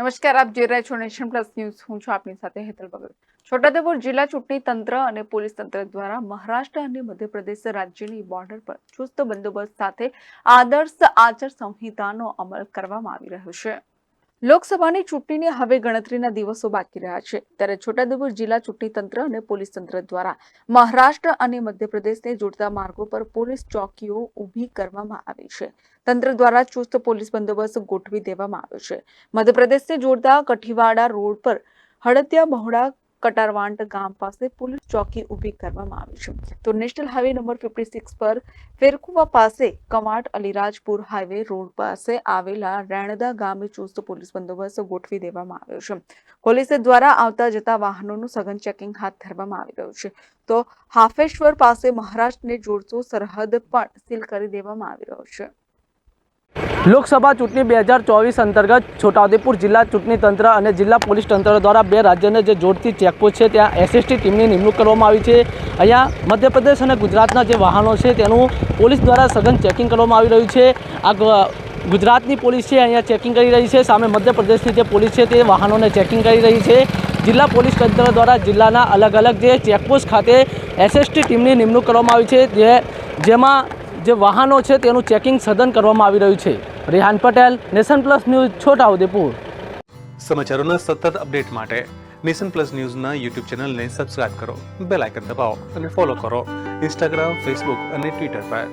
નમસ્કાર, આપ જોઈ રહ્યા છો નેશન પ્લસ ન્યૂઝ. હું છું આપની સાથે હેતલ ભગત. છોટાઉદેપુર જિલ્લા ચૂંટણી તંત્ર અને પોલીસ તંત્ર દ્વારા મહારાષ્ટ્ર અને મધ્યપ્રદેશ રાજ્યની બોર્ડર પર ચુસ્ત બંદોબસ્ત સાથે આદર્શ આચાર સંહિતાનો અમલ કરવામાં આવી રહ્યો છે. લોકસભાની ચૂંટણીની હવે ગણતરીના દિવસો બાકી રહ્યા છે. ત્યારે છોટાઉદેપુર જિલ્લા ચૂંટણી તંત્ર અને પોલીસ તંત્ર દ્વારા મહારાષ્ટ્ર અને મધ્યપ્રદેશને જોડતા માર્ગો પર પોલીસ ચોકીઓ ઊભી કરવામાં આવી છે. તંત્ર દ્વારા ચુસ્ત પોલીસ બંદોબસ્ત ગોઠવી દેવામાં આવ્યો છે. મધ્યપ્રદેશને જોડતા કઠીવાડા રોડ પર હળદિયા બહોળા કટારવાંટ ગામ પાસે પોલીસ ચોકી ઊભી કરવામાં આવી છે. તો national highway number fifty six પર ફેરકુવા પાસે કમાટ અલીરાજપુર હાઈવે રોડ પાસે આવેલા રેણદા ગામે ચુસ્ત પોલીસ બંદોબસ્ત ગોઠવી દેવામાં આવ્યો છે. પોલીસ દ્વારા આવતા જતા વાહનોનું સઘન ચેકિંગ હાથ ધરવામાં આવી રહ્યું છે. તો હાફેશ્વર પાસે મહારાષ્ટ્રને જોડતો સરહદ પણ સીલ કરી દેવામાં આવી રહ્યો છે. લોકસભા ચૂંટણી બે હજાર ચોવીસ અંતર્ગત છોટાઉદેપુર જિલ્લા ચૂંટણી તંત્ર અને જિલ્લા પોલીસ તંત્ર દ્વારા બે રાજ્યને જે જોડતી ચેકપોસ્ટ છે, ત્યાં એસએસટી ટીમની નિમણૂક કરવામાં આવી છે. અહીંયા મધ્યપ્રદેશ અને ગુજરાતના જે વાહનો છે, તેનું પોલીસ દ્વારા સઘન ચેકિંગ કરવામાં આવી રહ્યું છે. આ ગુજરાતની પોલીસ છે, અહીંયા ચેકિંગ કરી રહી છે. સામે મધ્યપ્રદેશની જે પોલીસ છે, તે વાહનોને ચેકિંગ કરી રહી છે. જિલ્લા પોલીસ તંત્ર દ્વારા જિલ્લાના અલગ અલગ જે ચેકપોસ્ટ ખાતે એસએસટી ટીમની નિમણૂક કરવામાં આવી છે, જે, જેમાં જે વાહનો છે તેનું ચેકિંગ સઘન કરવામાં આવી રહ્યું છે. Rehan Patel, Nation Plus News, Chhotaudepur. સમાચારોના સતત અપડેટ માટે નેશન પ્લસ ન્યૂઝના યુટ્યુબ ચેનલને સબસ્ક્રાઇબ કરો, બેલ આઇકન દબાવો અને ફોલો કરો. ઇન્સ્ટાગ્રામ, ફેસબુક અને ટ્વિટર પર.